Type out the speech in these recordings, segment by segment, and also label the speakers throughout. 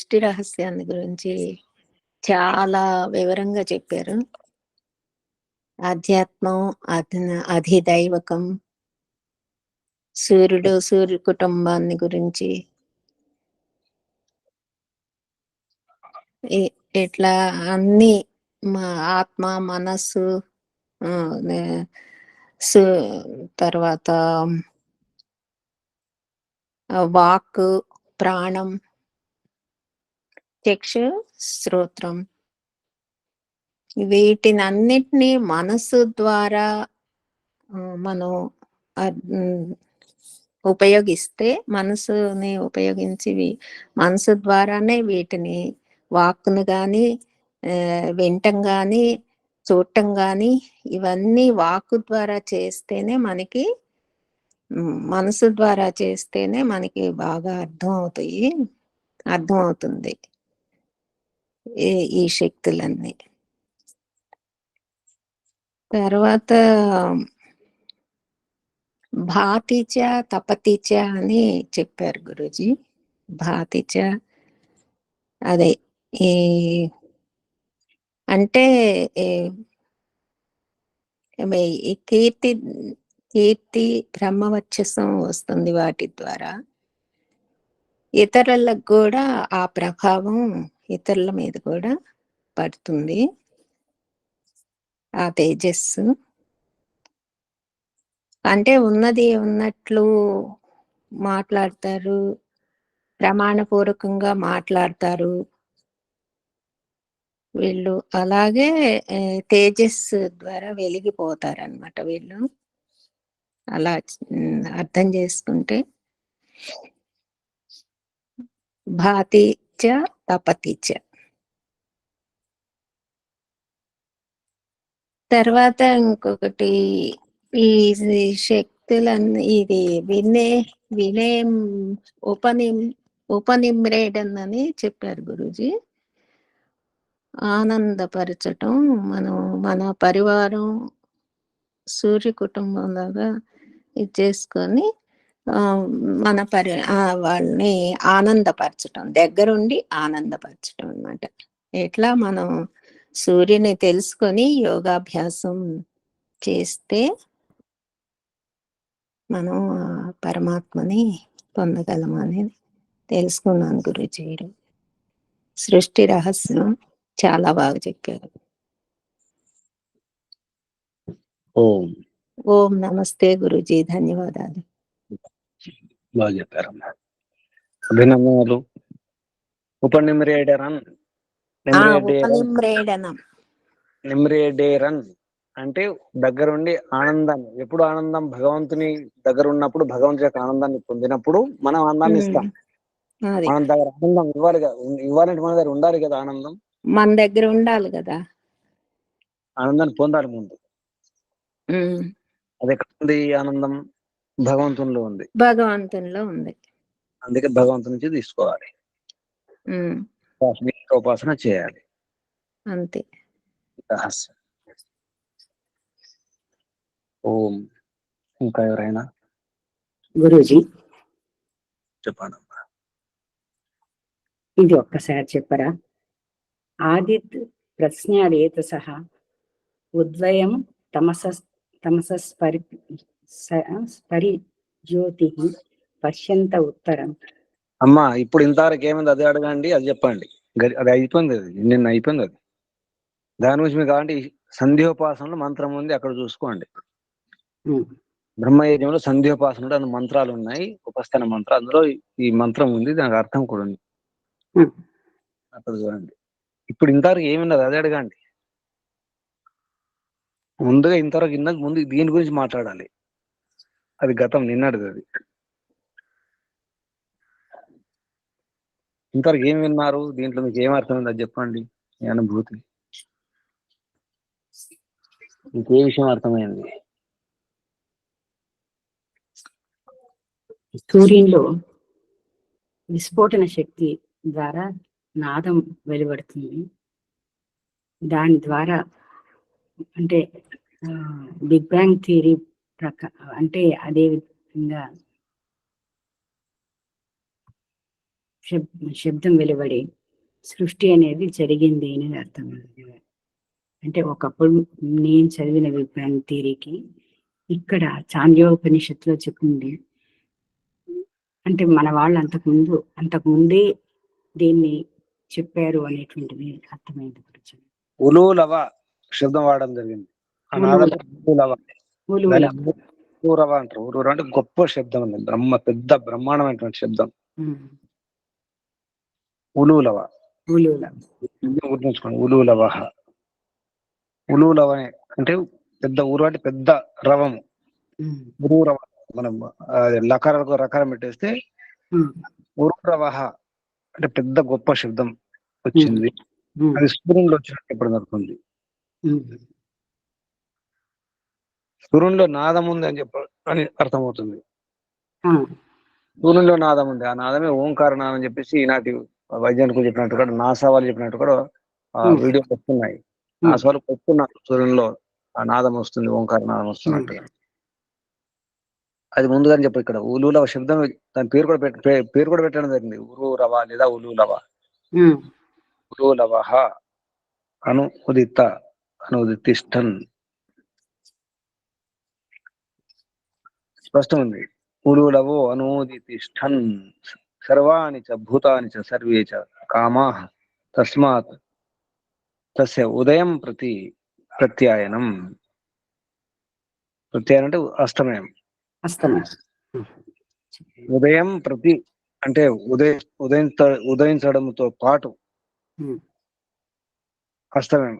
Speaker 1: సృష్టి రహస్యాన్ని గురించి చాలా వివరంగా చెప్పారు. ఆధ్యాత్మం అధి అధిదైవకం సూర్యుడు సూర్య కుటుంబాన్ని గురించి. ఇట్లా అన్ని మా ఆత్మ మనస్సు ఆ, తర్వాత వాక్ ప్రాణం చక్షు శ్రోత్రం వీటిని అన్నిటినీ మనసు ద్వారా మనం అర్- ఉపయోగిస్తే మనసుని ఉపయోగించి మనసు ద్వారానే వీటిని వాక్ను కానీ వినటం కానీ చూడటం కానీ ఇవన్నీ వాక్కు ద్వారా చేస్తేనే మనకి మనసు ద్వారా చేస్తేనే మనకి బాగా అర్థం అవుతాయి అర్థం అవుతుంది ఈ ఈ శక్తులన్నీ. తర్వాత భాతిచ తపతిచ అని చెప్పారు గురుజీ. భాతిచ అదే ఈ అంటే ఈ కీర్తి కీర్తి బ్రహ్మవచ్చసం వస్తుంది వాటి ద్వారా. ఇతరులకు కూడా ఆ ప్రభావం ఇతరుల మీద కూడా పడుతుంది. ఆ తేజస్సు అంటే ఉన్నది ఉన్నట్లు మాట్లాడతారు. ప్రమాణపూర్వకంగా మాట్లాడతారు. వీళ్ళు అలాగే తేజస్సు ద్వారా వెలిగిపోతారు అనమాట వీళ్ళు. అలా అర్థం చేసుకుంటే. భాతి చ తపతి చ తర్వాత ఇంకొకటి ఈ శక్తులన్నీ ఇది వినే వినే ఉపనిం ఉపనిమ్రేడన్ అని చెప్పారు గురుజీ. ఆనందపరచటం మనం మన పరివారం సూర్య కుటుంబం లాగా ఇది చేసుకొని మన పరి వాళ్ళని ఆనందపరచటం దగ్గరుండి ఆనందపరచటం అన్నమాట. ఎట్లా మనం సూర్యుని తెలుసుకొని యోగాభ్యాసం చేస్తే మనం ఆ పరమాత్మని పొందగలమని తెలుసుకున్నాను గురుజీ సృష్టి రహస్యం చాలా బాగా చెప్పారు.
Speaker 2: ఓం.
Speaker 1: ఓం నమస్తే గురుజీ ధన్యవాదాలు.
Speaker 2: బాగా చెప్పారమ్మా. అభినందనలు. ఉపనిమ్రేడరన్ నిమ్రేడేరన్ అంటే దగ్గరుండి ఆనందాన్ని ఎప్పుడు ఆనందం? భగవంతుని దగ్గర ఉన్నప్పుడు భగవంతుని యొక్క ఆనందాన్ని పొందినప్పుడు మనం ఆనందాన్ని ఇస్తాం. మనం దగ్గర ఆనందం ఇవ్వాలి కదా ఇవ్వాలంటే మన దగ్గర ఉండాలి కదా ఆనందం.
Speaker 1: మన దగ్గర ఉండాలి కదా.
Speaker 2: ఆనందాన్ని పొందాలి ముందు. అది ఎక్కడ ఉంది ఆనందం భగవంతునిలో ఉంది.
Speaker 1: భగవంతునిలో ఉంది.
Speaker 2: అందుకే భగవంతుని నుంచి తీసుకోవాలి. ఉపాసన చేయాలి.
Speaker 1: అంతే.
Speaker 2: ఓం. ఇంకా ఎవరైనా?
Speaker 3: గురూజీ.
Speaker 2: చెప్పండమ్మా.
Speaker 3: ఇది ఒక్కసారి చెప్పరా? ఆదిత్ ప్రశ్నాదేత సహా ఉద్వయం తమస తమసస్పరి స్పరి జ్యోతి పశ్యంత ఉత్తరం.
Speaker 2: అమ్మా ఇప్పుడు ఇంతవరకు ఏమైంది? అది అడగండి అది చెప్పండి. అది అయిపోయింది అది. నిన్న అయిపోయింది అది. దాని గురించి మీకు కావాలంటే ఈ సంధ్యోపాసనలో మంత్రం ఉంది అక్కడ చూసుకోండి. బ్రహ్మయజ్ఞంలో సంధ్యోపాసనలో అన్ని మంత్రాలు ఉన్నాయి ఉపస్థాన మంత్రం అందులో ఈ- మంత్రం ఉంది దానికి అర్థం కూడా ఉంది. అక్కడ చూడండి. ఇప్పుడు ఇంతవరకు ఏమిన్నది అది? అడగండి. ముందుగా ఇంతవరకు ఇందాక ముందు దీని గురించి మాట్లాడాలి. అది గతం నిన్నటిది అది. ఇంతవరకు ఏం విన్నారు? దీంట్లో మీకు ఏం అర్థమైంది అది చెప్పండి మీ అనుభూతి. మీకు ఏ విషయం అర్థమైంది?
Speaker 3: సూర్యునిలో విస్ఫోటన శక్తి ద్వారా నాదం వెలువడుతుంది. దాని ద్వారా అంటే బిగ్ బ్యాంగ్ థియరీ ప్రకా అంటే అదే విధంగా శబ్- శబ్దం వెలువడి సృష్టి అనేది జరిగింది అని అర్థం అంటే ఒకప్పుడు నేను చదివిన విజ్ఞాన థీరీకి ఇక్కడ చాంద్యోపనిషత్తులో చెప్పింది అంటే మన వాళ్ళు అంతకుముందు అంతకుముందే దీన్ని చెప్పారు అనేటువంటిది అర్థమైంది. గురించి
Speaker 2: ఉలూలవ శబ్దం వాడడం జరిగింది. ఊరవ అంటారు. అంటే గొప్ప శబ్దం ఉంది బ్రహ్మ పెద్ద బ్రహ్మాండమైనటువంటి శబ్దం. ఉలూలవ. గుర్తుంచుకోండి. ఉలూలవ. ఉలూలవ అంటే పెద్ద ఊరు అంటే పెద్ద రవము. ఉరూరవ మనం లకారాలకు రకారం పెట్టేస్తే
Speaker 3: ఉమ్,
Speaker 2: ఉరూరవ అంటే పెద్ద గొప్ప శబ్దం వచ్చింది. అది సూర్యునిలో వచ్చినట్టు ఇప్పుడు జరుగుతుంది
Speaker 3: ఉమ్,
Speaker 2: సూర్యునిలో నాదం ఉంది అని చెప్ప అని అర్థమవుతుంది. సూర్యునిలో నాదం ఉంది. ఆ నాదమే ఓంకార నాదం అని చెప్పేసి ఈనాటి వైజ్ఞానికులు చెప్పినట్టు కూడా నాసా వాళ్ళు చెప్పినట్టు కూడా ఆ. వీడియోస్ వస్తున్నాయి. నాసా వాళ్ళు చెప్తున్నారు సూర్యునిలో ఆ నాదం వస్తుంది ఓంకార నాదం వస్తున్నట్టుగా అది ముందుగానే చెప్పు ఇక్కడ ఉలూలవ శబ్దం దాని పేరు కూడా పేరు కూడా పెట్టడం జరిగింది. ఉరూరవ లేదా ఉలూలవ
Speaker 3: ఉమ్,
Speaker 2: ఉలూలవ అను ఉదిత అనుదితిష్టన్ స్పష్టం ఉంది ఉలూలవో అనూదితిష్టన్ సర్వాణి చ భూతాని చ సర్వే చ కామా తస్మాత్ తస్య ఉదయం ప్రతి ప్రత్యాయనం. ప్రత్యాయనం అంటే అస్తమయం.
Speaker 3: అస్తమయం.
Speaker 2: ఉదయం ప్రతి అంటే ఉదయ ఉదయించ ఉదయించడంతో పాటు అస్తమయం.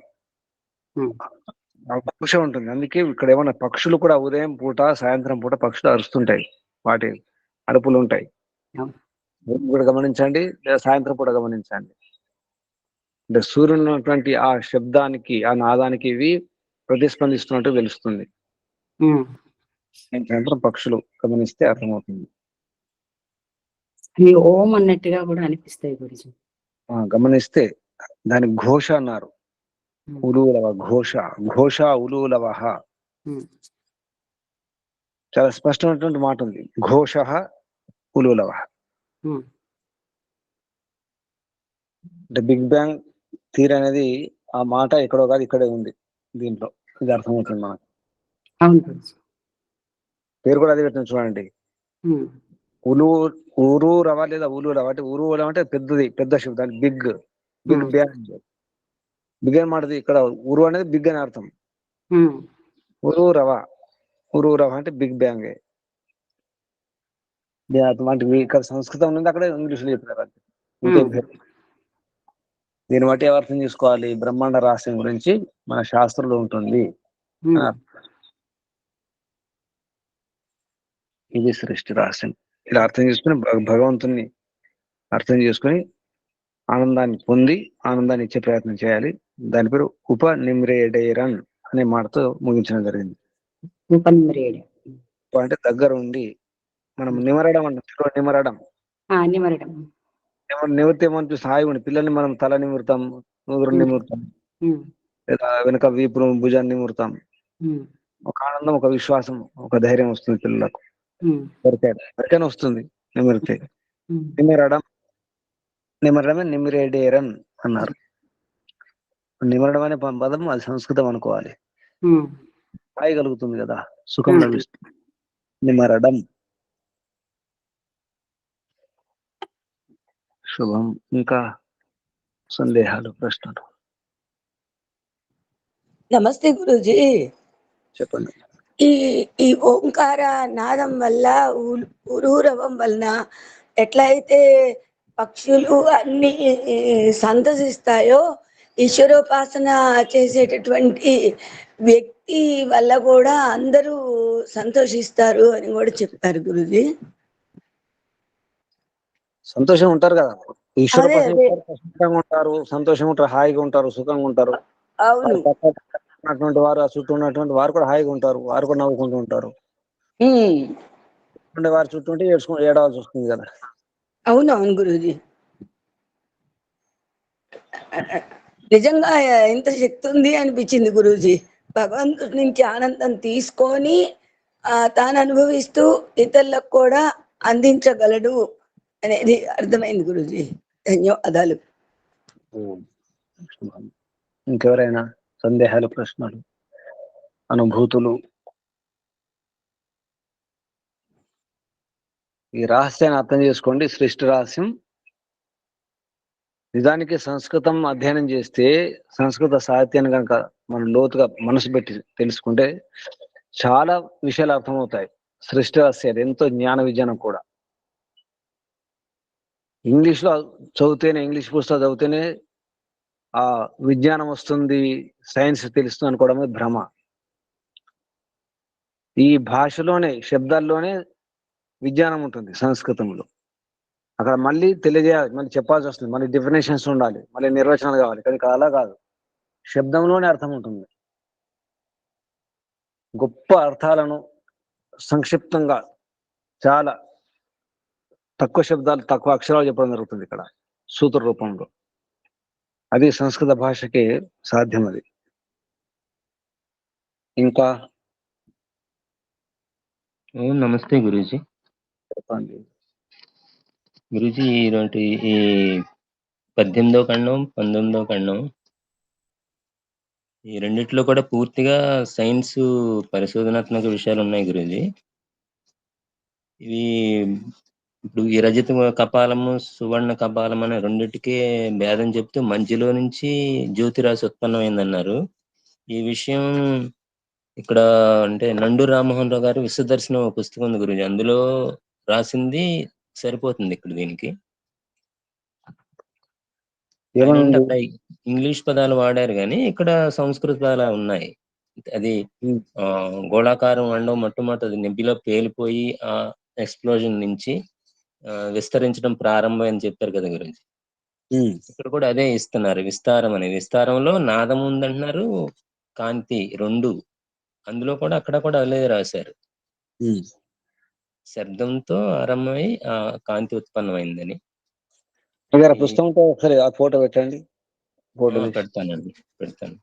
Speaker 2: పక్ష ఉంటుంది. అందుకే ఇక్కడ ఏమన్నా పక్షులు కూడా ఉదయం పూట సాయంత్రం పూట పక్షులు అరుస్తుంటాయి. వాటి అరుపులు ఉంటాయి. కూడా గమనించండి లేదా సాయంత్రం పూట గమనించండి. అంటే సూర్యుని ఉన్నటువంటి ఆ శబ్దానికి ఆ నాదానికి ఇవి ప్రతిస్పందిస్తున్నట్టు తెలుస్తుంది. సాయంత్రం పక్షులు గమనిస్తే అర్థమవుతుంది.
Speaker 3: ఓం అన్నట్టుగా కూడా అనిపిస్తాయి గురించి
Speaker 2: గమనిస్తే దాని ఘోష అన్నారు. ఉలూలవ ఘోష ఘోష ఉలూలవ
Speaker 3: ఉమ్,
Speaker 2: చాలా స్పష్టమైనటువంటి మాట ఉంది ఘోష ఉలూలవ
Speaker 3: ఉమ్,
Speaker 2: అంటే బిగ్ బ్యాంగ్ థీర్ అనేది ఆ మాట ఎక్కడో కాదు ఇక్కడే ఉంది దీంట్లో. ఇది అర్థమవుతుంది మనకు. పేరు కూడా అదే పెట్టిన చూడండి. ఉలు రవ లేదా ఉలు రవ అంటే ఊరు రవ అంటే పెద్దది పెద్ద శబ్దం big. Big
Speaker 3: Hmm.
Speaker 2: Bang. Big అని మాటది ఇక్కడ ఊరు అనేది బిగ్ అని అర్థం. ఉరు రవ ఉరు రవ అంటే బిగ్ బ్యాంగ్ అటువంటి ఇక్కడ సంస్కృతం ఉంది అక్కడ
Speaker 3: ఇంగ్లీష్లో.
Speaker 2: లేదు. దీన్ని బట్టి అర్థం చేసుకోవాలి. బ్రహ్మాండ రహస్యం గురించి మన శాస్త్రంలో ఉంటుంది. ఇది సృష్టి రహస్యం. ఇలా అర్థం చేసుకుని భగ- భగవంతుని అర్థం చేసుకుని ఆనందాన్ని పొంది ఆనందాన్ని ఇచ్చే ప్రయత్నం చేయాలి. దాని పేరు ఉప నిమ్రేడేరన్ అనే మాటతో ముగించడం జరిగింది. ఉప అంటే దగ్గర ఉండి మనం నిమరడం అంటే. నిమరడం.
Speaker 3: నిమరడం.
Speaker 2: నిమ- నిమిరితే ఏమనిపిస్తుంది హాయిగా ఉండి పిల్లల్ని మనం తల నిమురుతాం
Speaker 3: Hmm.
Speaker 2: నిమురుతాం. లేదా వెనుక వీపును భుజాన్ని నిమురుతాం. ఒక ఆనందం ఒక విశ్వాసం ఒక ధైర్యం వస్తుంది పిల్లలకు. ఎవరికైనా వస్తుంది నిమిరితే. నిమరడం నిమరడమే నిమిరేడేరన్ అన్నారు. నిమరడం అనే పదం అది సంస్కృతం అనుకోవాలి. హాయి కలుగుతుంది కదా సుఖం. లభిస్తుంది. నిమరడం. శుభం ఇంకా సందేహాలు ప్రశ్నలు?
Speaker 4: నమస్తే గురూజీ.
Speaker 2: చెప్పండి.
Speaker 4: ఈ ఈ ఓంకార నాదం వల్ల ఊ- ఉరూరవం వలన ఎట్లయితే పక్షులు అన్ని సంతసిస్తాయో ఈశ్వరోపాసన చేసేటటువంటి వ్యక్తి వల్ల కూడా అందరూ సంతోషిస్తారు అని కూడా చెప్పారు గురుజీ.
Speaker 2: సంతోషం ఉంటారు కదా. ఈశ్వర
Speaker 4: అదే,
Speaker 2: ప్రసన్న
Speaker 4: అదే.
Speaker 2: ప్రశాంతంగా ఉంటారు సంతోషంగా ఉంటారు హాయిగా ఉంటారు సుఖంగా ఉంటారు.
Speaker 4: అవును.
Speaker 2: ఉన్నటువంటి వారు ఆ చుట్టూ ఉన్నటువంటి వారు కూడా హాయిగా ఉంటారు వారు కూడా నవ్వుకుంటూ ఉంటారు. ఉండే వారి చుట్టూ ఉంటే ఏడ్చుకో ఏడవలసి వస్తుంది కదా.
Speaker 4: అవును అవును గురూజీ. నిజంగా ఎంత శక్తి ఉంది అనిపించింది గురూజీ. భగవంతుడి నుంచి ఆనందం తీసుకొని ఆ తాను అనుభవిస్తూ ఇతరులకు కూడా అందించగలడు అనేది అర్థమైంది గురుజీ. ధన్యవాదాలు.
Speaker 2: ఇంకెవరైనా సందేహాలు ప్రశ్నలు అనుభూతులు? ఈ రహస్యాన్ని అర్థం చేసుకోండి. సృష్టి రహస్యం నిజానికి సంస్కృతం అధ్యయనం చేస్తే సంస్కృత సాహిత్యాన్ని కనుక మనం లోతుగా మనసు పెట్టి తెలుసుకుంటే చాలా విషయాలు అర్థమవుతాయి. సృష్టి రహస్యాలు ఎంతో జ్ఞాన విజ్ఞానం కూడా. ఇంగ్లీష్లో చదివితేనే ఇంగ్లీష్ పుస్తకం చదివితేనే ఆ విజ్ఞానం వస్తుంది సైన్స్ తెలుస్తుంది అనుకోవడమే భ్రమ. ఈ భాషలోనే శబ్దాల్లోనే విజ్ఞానం ఉంటుంది సంస్కృతంలో. అక్కడ మళ్ళీ తెలియజేయాలి మళ్ళీ చెప్పాల్సి వస్తుంది. మళ్ళీ డిఫినేషన్స్ ఉండాలి మళ్ళీ నిర్వచనాలు కావాలి. కానీ అలా కాదు. శబ్దంలోనే అర్థం ఉంటుంది. గొప్ప అర్థాలను సంక్షిప్తంగా చాలా తక్కువ శబ్దాలు తక్కువ అక్షరాలు చెప్పడం జరుగుతుంది ఇక్కడ సూత్ర రూపంలో. అది సంస్కృత భాషకి సాధ్యం అది. ఇంకా?
Speaker 5: నమస్తే గురూజీ.
Speaker 2: చెప్పండి.
Speaker 5: గురూజీ ఈరోటి ఈ పద్దెనిమిదో ఖండం పంతొమ్మిదో ఖండం ఈ రెండిట్లో కూడా పూర్తిగా సైన్స్ పరిశోధనాత్మక విషయాలు ఉన్నాయి గురూజీ. ఇవి ఇప్పుడు ఈ రజత కపాలము సువర్ణ కపాలం అనే రెండిటికే భేదం చెప్తూ మధ్యలో నుంచి జ్యోతిరాశి ఉత్పన్నమైందన్నారు. ఈ విషయం ఇక్కడ అంటే నండు రామ్మోహన్ రావు గారు విశ్వదర్శనం ఒక పుస్తకం ఉంది గురించి అందులో రాసింది సరిపోతుంది ఇక్కడ దీనికి. ఇంగ్లీష్ పదాలు వాడారు కానీ ఇక్కడ సంస్కృత పదాలు ఉన్నాయి. అది గోళాకారం వండడం మొట్టమొదటి అది నెబ్బిలో పేలిపోయి ఆ ఎక్స్ప్లోజన్ నుంచి విస్తరించడం ప్రారంభం అని చెప్పారు కదా గురించి. ఇక్కడ కూడా అదే ఇస్తున్నారు విస్తారం అని. విస్తారంలో నాదం ఉందంటున్నారు కాంతి రెండు. అందులో కూడా అక్కడ కూడా అదే రాశారు. శబ్దంతో ఆరంభమై ఆ కాంతి ఉత్పన్నమైందని.
Speaker 2: పుస్తకంతో ఒకసారి ఆ ఫోటో పెట్టండి. ఫోటో
Speaker 5: పెడతానండి పెడతాను.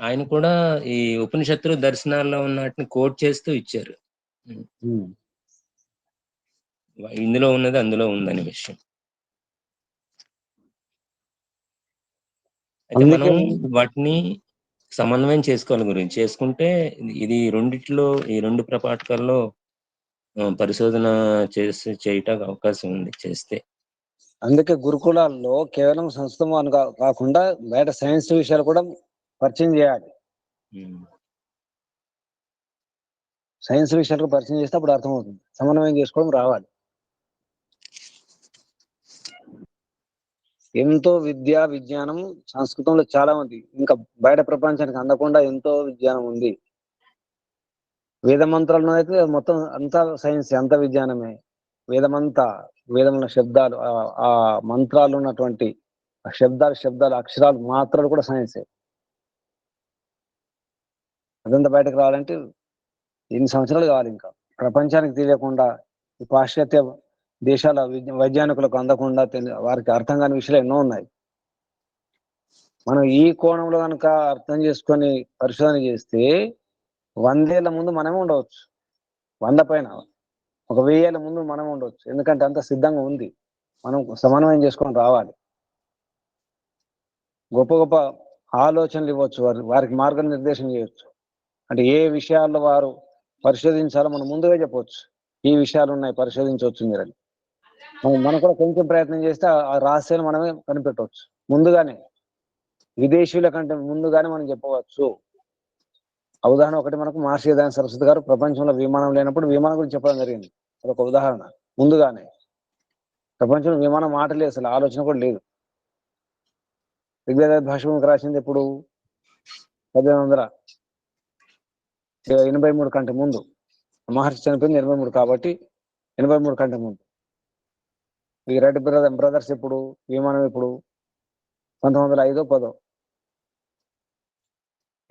Speaker 5: ఆయన కూడా ఈ ఉపనిషత్తులు దర్శనాల్లో ఉన్న వాటిని కోట్ చేస్తూ ఇచ్చారు. ఇందులో ఉన్నది అందులో ఉందని విషయం. అయితే మనం వాటిని సమన్వయం చేసుకోవాలి గురించి. చేసుకుంటే ఇది రెండిట్లో ఈ రెండు ప్రపాఠకాల్లో పరిశోధన చేసి చేయటానికి అవకాశం ఉంది చేస్తే.
Speaker 2: అందుకే గురుకులాల్లో కేవలం సంస్కృతం కాకుండా బయట సైన్స్ విషయాలు కూడా పరిచయం చేయాలి. సైన్స్ విషయాలకు పరిచయం చేస్తే అప్పుడు అర్థమవుతుంది. సమన్వయం చేసుకోవడం రావాలి. ఎంతో విద్య విజ్ఞానం సంస్కృతంలో చాలా ఉంది ఇంకా బయట ప్రపంచానికి అందకుండా ఎంతో విజ్ఞానం ఉంది. వేద మంత్రాలను అయితే మొత్తం అంతా సైన్స్ అంత విజ్ఞానమే. వేదమంతా వేదమున్న శబ్దాలు ఆ- మంత్రాలు ఉన్నటువంటి ఆ శబ్దాలు శబ్దాలు అక్షరాలు మాత్రాలు కూడా సైన్సే. అదంతా బయటకు రావాలంటే ఎన్ని సంవత్సరాలు కావాలి ఇంకా? ప్రపంచానికి తెలియకుండా ఈ పాశ్చాత్య దేశాల వైజ్ఞానికులకు అందకుండా వారికి అర్థం కాని విషయాలు ఎన్నో ఉన్నాయి. మనం ఈ కోణంలో కనుక అర్థం చేసుకొని పరిశోధన చేస్తే వందేళ్ళ ముందు మనమే ఉండవచ్చు. వంద పైన. ఒక వెయ్యేళ్ళ ముందు మనమే ఉండవచ్చు. ఎందుకంటే అంత సిద్ధంగా ఉంది. మనం సమన్వయం చేసుకొని రావాలి. గొప్ప గొప్ప ఆలోచనలు ఇవ్వచ్చు. వారి వారికి మార్గనిర్దేశం చేయొచ్చు. అంటే ఏ విషయాల్లో వారు పరిశోధించాలో మనం ముందుగా చెప్పవచ్చు ఈ విషయాలు ఉన్నాయి పరిశోధించవచ్చు మీరని. మనం కూడా కొంచెం ప్రయత్నం చేస్తే ఆ- రహస్యాలు మనమే కనిపెట్టవచ్చు. ముందుగానే. విదేశీయుల కంటే ముందుగానే మనం చెప్పవచ్చు. ఉదాహరణ ఒకటి మనకు మహర్షి దాని సరస్వతి గారు ప్రపంచంలో విమానం లేనప్పుడు విమానం గురించి చెప్పడం జరిగింది. అదొక ఉదాహరణ. ముందుగానే. ప్రపంచంలో విమానం మాట లేదు అసలు ఆలోచన కూడా లేదు. ఋగ్వేద భాష రాసింది ఇప్పుడు పద్దెనిమిది వందల ఎనభై మూడు కంటే ముందు. మహర్షి చనిపోయింది ఎనభై మూడు కాబట్టి ఎనభై మూడు కంటే ముందు. ఈ రెడ్ బ్రదర్ బ్రదర్స్ ఇప్పుడు విమానం ఇప్పుడు పంతొమ్మిది వందల ఐదో పదో.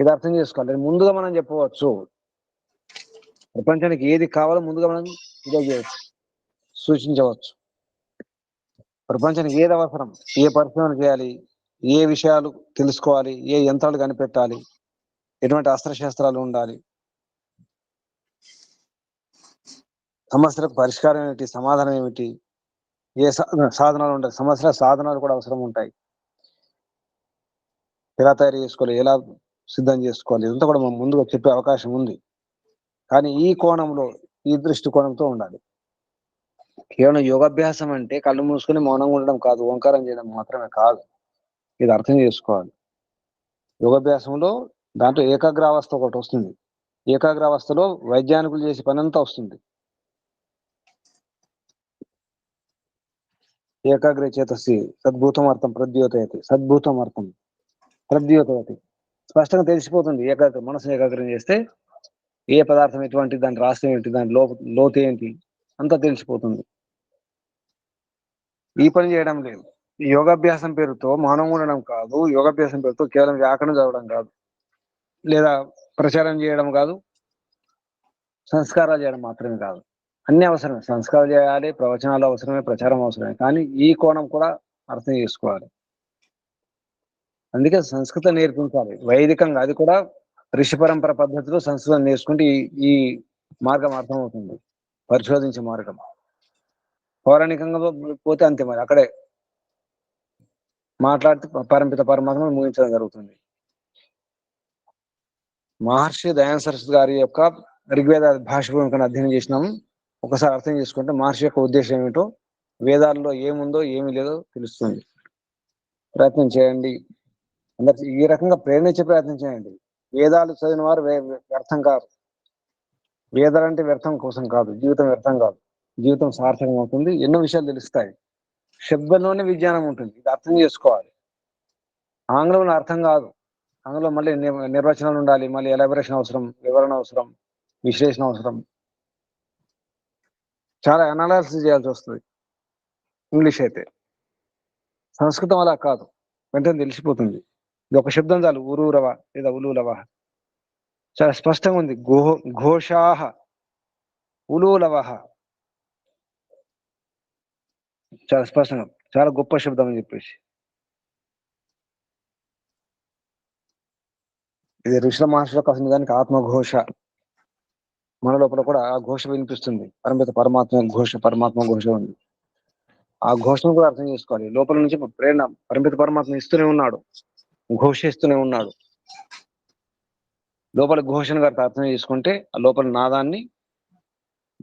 Speaker 2: ఇది అర్థం చేసుకోవాలి. ముందుగా మనం చెప్పవచ్చు. ప్రపంచానికి ఏది కావాలో ముందుగా మనం ఇదే చేయవచ్చు. సూచించవచ్చు. ప్రపంచానికి ఏది అవసరం? ఏ పరిశోధన చేయాలి? ఏ విషయాలు తెలుసుకోవాలి? ఏ యంత్రాలు కనిపెట్టాలి? ఎటువంటి అస్త్రశస్త్రాలు ఉండాలి? సమస్యలకు పరిష్కారం ఏమిటి? సమాధానం ఏమిటి? ఏ సాధనాలు ఉంటాయి సమస్యల సాధనాలు కూడా అవసరం ఉంటాయి. ఎలా తయారు చేసుకోవాలి? ఎలా సిద్ధం చేసుకోవాలి. ఇదంతా కూడా మనం ముందుగా చెప్పే అవకాశం ఉంది. కానీ ఈ కోణంలో ఈ దృష్టికోణంతో ఉండాలి. కేవలం యోగాభ్యాసం అంటే కళ్ళు మూసుకొని మౌనంగా ఉండడం కాదు ఓంకారం చేయడం మాత్రమే కాదు. ఇది అర్థం చేసుకోవాలి. యోగాభ్యాసంలో దాంట్లో ఏకాగ్రావస్థ ఒకటి వస్తుంది. ఏకాగ్రావస్థలో వైజ్ఞానికులు చేసే పని అంతా వస్తుంది. ఏకాగ్ర చేతసి సద్భూతం అర్థం ప్రద్యోతయతి సద్భూతం అర్థం ప్రద్యోతయతి. స్పష్టంగా తెలిసిపోతుంది. ఏకాగ్ర మనసు ఏకాగ్రం చేస్తే ఏ పదార్థం ఎటువంటి దాని రాష్ట్రం ఏంటి దాని లో లోతు ఏంటి అంతా తెలిసిపోతుంది. ఈ పని చేయడం లేదు. యోగాభ్యాసం పేరుతో మౌనం ఉండడం కాదు. యోగాభ్యాసం పేరుతో కేవలం వ్యాకరణ చదవడం కాదు. లేదా ప్రచారం చేయడం కాదు. సంస్కారాలు చేయడం మాత్రమే కాదు. అన్ని అవసరమే. సంస్కారాలు చేయాలి ప్రవచనాలు అవసరమే ప్రచారం అవసరమే. కానీ ఈ కోణం కూడా అర్థం చేసుకోవాలి. అందుకే సంస్కృతం నేర్పించాలి. వైదికంగా అది కూడా ఋషి పరంపర పద్ధతిలో సంస్కృతం నేర్చుకుంటే ఈ మార్గం అర్థమవుతుంది. పరిశోధించే మార్గం. పౌరాణికంగా పోతే అంతే మరి. అక్కడే మాట్లాడితే పరంపిత పరమాత్మ ముగించడం జరుగుతుంది. మహర్షి దయాన్ సరస్వతి గారి యొక్క ఋగ్వేద భాష భూమికను అధ్యయనం చేసినాము ఒకసారి అర్థం చేసుకుంటే మహర్షి యొక్క ఉద్దేశం ఏమిటో వేదాల్లో ఏముందో ఏమి లేదో తెలుస్తుంది. ప్రయత్నం చేయండి. అందరు ఈ రకంగా ప్రేరణించే ప్రయత్నం చేయండి. వేదాలు చదివిన వారు వ్యర్థం కాదు వేదాలు అంటే వ్యర్థం కోసం కాదు జీవితం వ్యర్థం కాదు. జీవితం సార్థకం అవుతుంది ఎన్నో విషయాలు తెలుస్తాయి. శబ్దంలోనే విజ్ఞానం ఉంటుంది ఇది అర్థం చేసుకోవాలి. ఆంగ్లంలో అర్థం కాదు. ఆంగ్లంలో మళ్ళీ నిర్వచనాలు ఉండాలి మళ్ళీ ఎలాబరేషన్ అవసరం వివరణ అవసరం విశ్లేషణ అవసరం. చాలా అనాలిసిస్ చేయాల్సి వస్తుంది. ఇంగ్లీష్ అయితే. సంస్కృతం అలా కాదు. వెంటనే తెలిసిపోతుంది. ఇది ఒక శబ్దం చాలు. ఉరూరవ లేదా ఉలూలవ చాలా స్పష్టంగా ఉంది. ఘో ఘోషాహ. ఉలూలవ చాలా స్పష్టంగా చాలా గొప్ప శబ్దం అని చెప్పేసి. ఇది ఋషుల మహర్షులకు అసలు దానికి ఆత్మఘోష. మన లోపల కూడా ఆ ఘోష వినిపిస్తుంది. పరమిత పరమాత్మ ఘోష పరమాత్మ ఘోష ఉంది ఆ ఘోషను కూడా అర్థం చేసుకోవాలి. లోపల నుంచి ప్రేరణ పరమిత పరమాత్మ ఇస్తూనే ఉన్నాడు. ఘోషిస్తూనే ఉన్నాడు. లోపల ఘోషను గారికి అర్థం చేసుకుంటే ఆ లోపల నాదాన్ని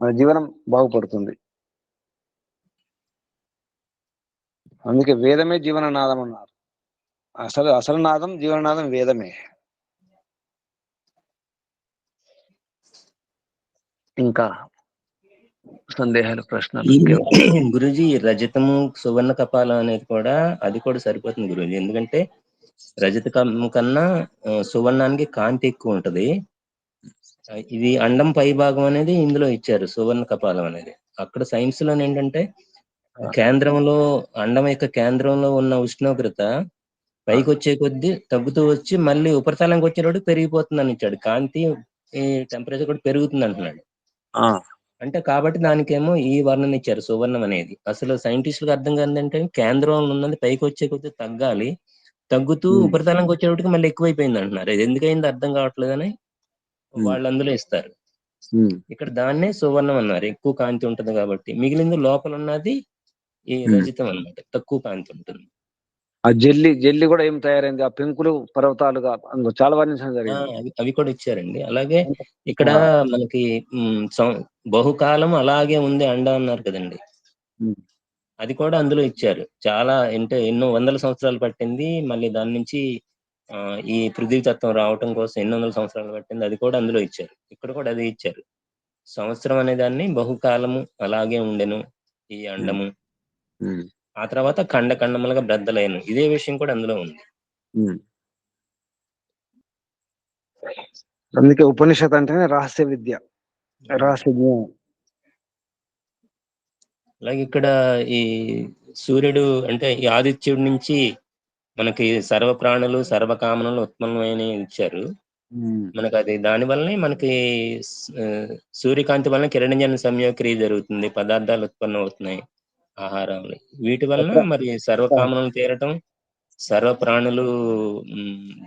Speaker 2: మన జీవనం బాగుపడుతుంది. అందుకే వేదమే జీవన నాదం అన్నారు. అసలు అసలు నాదం జీవననాదం వేదమే. ఇంకా సందేహాలు ప్రశ్నలు
Speaker 5: గురుజీ రజతము సువర్ణ కపాలం అనేది కూడా అది కూడా సరిపోతుంది గురుజీ. ఎందుకంటే రజత కన్నా సువర్ణానికి కాంతి ఎక్కువ ఉంటది. ఇది అండం పై భాగం అనేది ఇందులో ఇచ్చారు సువర్ణ కపాలం అనేది. అక్కడ సైన్స్లో ఏంటంటే కేంద్రంలో అండం యొక్క కేంద్రంలో ఉన్న ఉష్ణోగ్రత పైకి వచ్చే కొద్దీ తగ్గుతూ వచ్చి మళ్ళీ ఉపరితలంకి వచ్చేటప్పుడు పెరిగిపోతుంది అని ఇచ్చాడు. కాంతి టెంపరేచర్ కూడా పెరుగుతుంది అంటున్నాడు. అంటే కాబట్టి దానికేమో ఈ వర్ణన ఇచ్చారు సువర్ణం అనేది. అసలు సైంటిస్టులకు అర్థం కాదంటే కేంద్రంలో ఉన్నది పైకి వచ్చే కొద్దీ తగ్గాలి తగ్గుతూ. ఉపరితలంకి వచ్చేటప్పటికి మళ్ళీ ఎక్కువైపోయింది అంటున్నారు. ఇది ఎందుకైంది అర్థం కావట్లేదని. వాళ్ళు అందులో ఇస్తారు. ఇక్కడ దాన్నే సువర్ణం అన్నారు. ఎక్కువ కాంతి ఉంటది కాబట్టి. మిగిలింది లోపల ఉన్నది ఈ. రజితం అన్నమాట. తక్కువ కాంతి ఉంటుంది.
Speaker 2: ఆ జల్లి జల్లి కూడా ఏం తయారైంది? ఆ పెంకులు పర్వతాలుగా చాలా వర్ణించడం జరిగింది.
Speaker 5: అవి కూడా ఇచ్చారండి. అలాగే ఇక్కడ మనకి బహుకాలం అలాగే ఉంది అండ అన్నారు కదండి. అది కూడా అందులో ఇచ్చారు. చాలా అంటే ఎన్నో వందల సంవత్సరాలు పట్టింది. మళ్ళీ దాని నుంచి ఈ పృథ్వీ తత్వం రావటం కోసం ఎన్ని వందల సంవత్సరాలు పట్టింది. అది కూడా అందులో ఇచ్చారు. ఇక్కడ కూడా అది ఇచ్చారు. సంవత్సరం అనే దాన్ని బహుకాలము అలాగే ఉండెను ఈ అండము. ఆ తర్వాత ఖండ ఖండములుగా బ్రద్దలైన ఇదే విషయం కూడా అందులో ఉంది.
Speaker 2: అందుకే ఉపనిషత్ అంటేనే రహస్య విద్య. రహస్య జ్ఞానం.
Speaker 5: అలాగే ఇక్కడ ఈ సూర్యుడు అంటే ఈ ఆదిత్యుడి నుంచి మనకి సర్వ ప్రాణులు సర్వ కామనలు ఉత్పన్నమైన ఇచ్చారు మనకి అది దాని వల్లనే మనకి సూర్యకాంతి వలన కిరణజన సంయోక్రియ జరుగుతుంది. పదార్థాలు ఉత్పన్నం అవుతున్నాయి ఆహారాలు. వీటి వలన మరి సర్వ కామనలు తీరటం సర్వ ప్రాణులు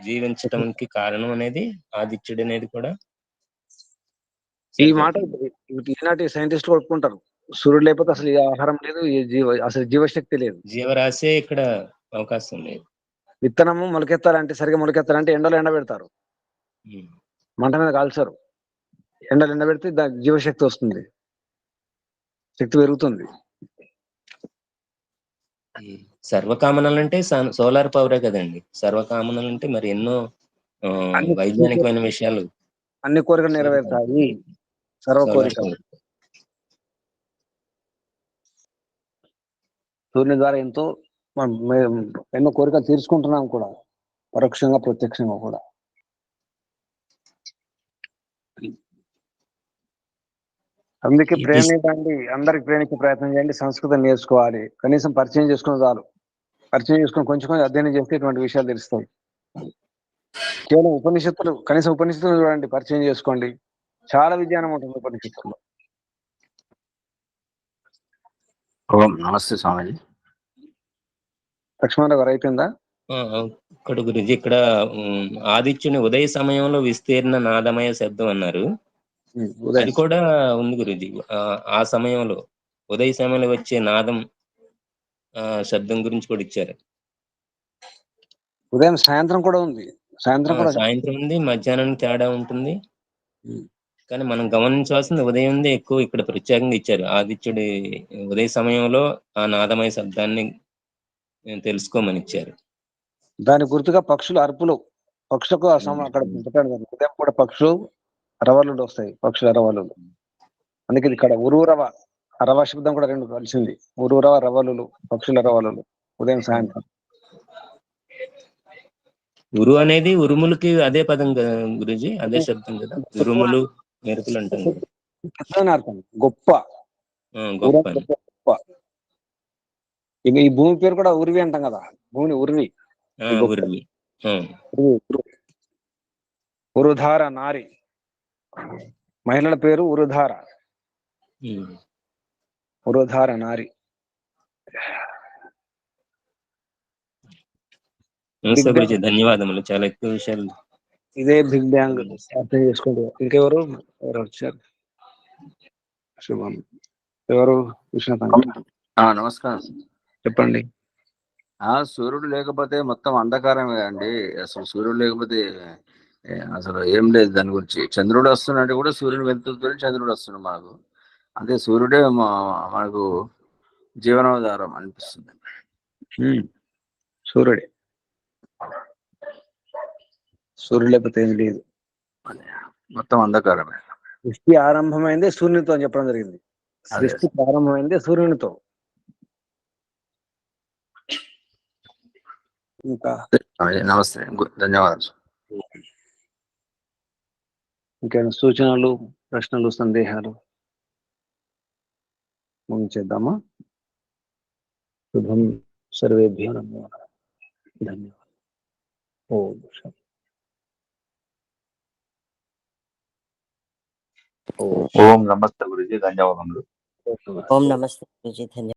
Speaker 5: జీవించటానికి కారణం అనేది ఆదిత్యుడు అనేది కూడా.
Speaker 2: ఈ మాట ఈనాటి సైంటిస్టులు ఒప్పుకుంటారు సూర్యుడు లేకపోతే అసలు ఈ ఆహారం లేదు ఈ జీవ అసలు జీవశక్తి లేదు.
Speaker 5: జీవరాశే ఇక్కడ అవకాశం లేదు.
Speaker 2: విత్తనము మొలకెత్తాలంటే సరిగా మొలకెత్తాలంటే ఎండలో ఎండబెడతారు. మంట మీద కాల్చారు. ఎండలు ఎండబెడితే దానికి జీవశక్తి వస్తుంది. శక్తి పెరుగుతుంది.
Speaker 5: సర్వకామనలు అంటే సోలార్ పవరే కదండి. సర్వకామనలు అంటే మరి ఎన్నో వైజ్ఞానికమైన విషయాలు.
Speaker 2: అన్ని కోరికలు నెరవేరుతాయి. సర్వ కోరికలు సూర్యుని ద్వారా ఎంతో మనం ఎన్నో కోరికలు తీర్చుకుంటున్నాం కూడా. పరోక్షంగా ప్రత్యక్షంగా కూడా. అందుకే ప్రేమించండి అందరికి ప్రేమించే ప్రయత్నం చేయండి. సంస్కృతం నేర్చుకోవాలి. కనీసం పరిచయం చేసుకున్న చాలు. పరిచయం చేసుకుని కొంచెం కొంచెం అధ్యయనం చేస్తే ఇటువంటి విషయాలు తెలుస్తాయి. కేవలం ఉపనిషత్తులు కనీసం ఉపనిషత్తులు చూడండి. పరిచయం చేసుకోండి. చాలా విజ్ఞానం ఉంటుంది ఉపనిషత్తుల్లో.
Speaker 6: ఓం నమస్తే స్వామిజీ.
Speaker 2: లక్ష్మణరావు గారు అయిపోయిందా?
Speaker 5: ఇక్కడ గురించి ఇక్కడ ఆదిత్యుని ఉదయ సమయంలో విస్తీర్ణ నాదమయ శబ్దం అన్నారు. అది కూడా ఉంది గురుజీ. ఆ, సమయంలో ఉదయ సమయంలో వచ్చే నాదం ఆ, శబ్దం గురించి కూడా ఇచ్చారు.
Speaker 2: ఉదయం సాయంత్రం కూడా ఉంది. సాయంత్రం కూడా
Speaker 5: సాయంత్రం ఉంది మధ్యాహ్నం తేడా ఉంటుంది. కానీ మనం గమనించాల్సింది ఉదయం ఎక్కువ ఇక్కడ ప్రత్యేకంగా ఇచ్చారు. ఆదిత్యుడి ఉదయ సమయంలో ఆ నాదమయ శబ్దాన్ని తెలుసుకోమని ఇచ్చారు.
Speaker 2: దాని గుర్తుగా పక్షులు అరుపులు. పక్షులకు అక్కడ ఉదయం కూడా పక్షులు అరవలులు వస్తాయి. పక్షుల అరవలులు అందుకే ఇక్కడ ఉరూరవ అరవ శబ్దం కూడా రెండు కలిసింది. ఉరూరవ రవలులు పక్షుల రవలులు ఉదయం సాయంత్రం.
Speaker 5: ఉరు అనేది ఉరుములకి అదే పదం కదా గురుజీ? అదే శబ్దం కదా. ఉరుములు మెరుపులు
Speaker 2: అర్థం గొప్ప.
Speaker 5: గొప్ప
Speaker 2: ఇక ఈ భూమి పేరు కూడా ఉరివి అంటాం కదా. భూమిని ఉరివి.
Speaker 5: ఉరువి.
Speaker 2: ఉరుధార నారి. మహిళల పేరు ఉరుధార. ఉరుధార నారి.
Speaker 5: ధన్యవాదములు. చాలా ఎక్కువ విషయాలు
Speaker 2: ఇదే బిగ్ బ్యాంగ్ అర్థం చేసుకోండి ఇంకెవరు? ఎవరు వచ్చారు? శుభం. ఎవరు? విశ్వనాథ్
Speaker 6: ఆ, నమస్కారం.
Speaker 2: చెప్పండి.
Speaker 6: ఆ సూర్యుడు లేకపోతే మొత్తం అంధకారమే అండి. అసలు సూర్యుడు లేకపోతే అసలు ఏం లేదు దాని గురించి. చంద్రుడు వస్తున్నట్టు కూడా సూర్యుడు వెళ్తుంటే చంద్రుడు వస్తున్నాడు మనకు అదే సూర్యుడే మా- మనకు జీవనాధారం అనిపిస్తుంది.
Speaker 2: సూర్యుడే. సూర్యుడు లేకపోతే ఏం లేదు.
Speaker 6: మొత్తం అంధకారమే.
Speaker 2: సృష్టి ఆరంభమైందే సూర్యునితో అని చెప్పడం జరిగింది. సృష్టి ప్రారంభమైందే సూర్యునితో. ఇంకా?
Speaker 6: నమస్తే ధన్యవాదాలు.
Speaker 2: ఇంకేమైనా సూచనలు ప్రశ్నలు సందేహాలు? ముగించేద్దామా శుభం సర్వేభ్యో నమః. ధన్యవాదాలు. ఓం ఓం
Speaker 7: నమస్తే గురుజీ ధన్యవాదములు.
Speaker 8: ఓం నమస్తే గురుజీ ధన్యవాదాలు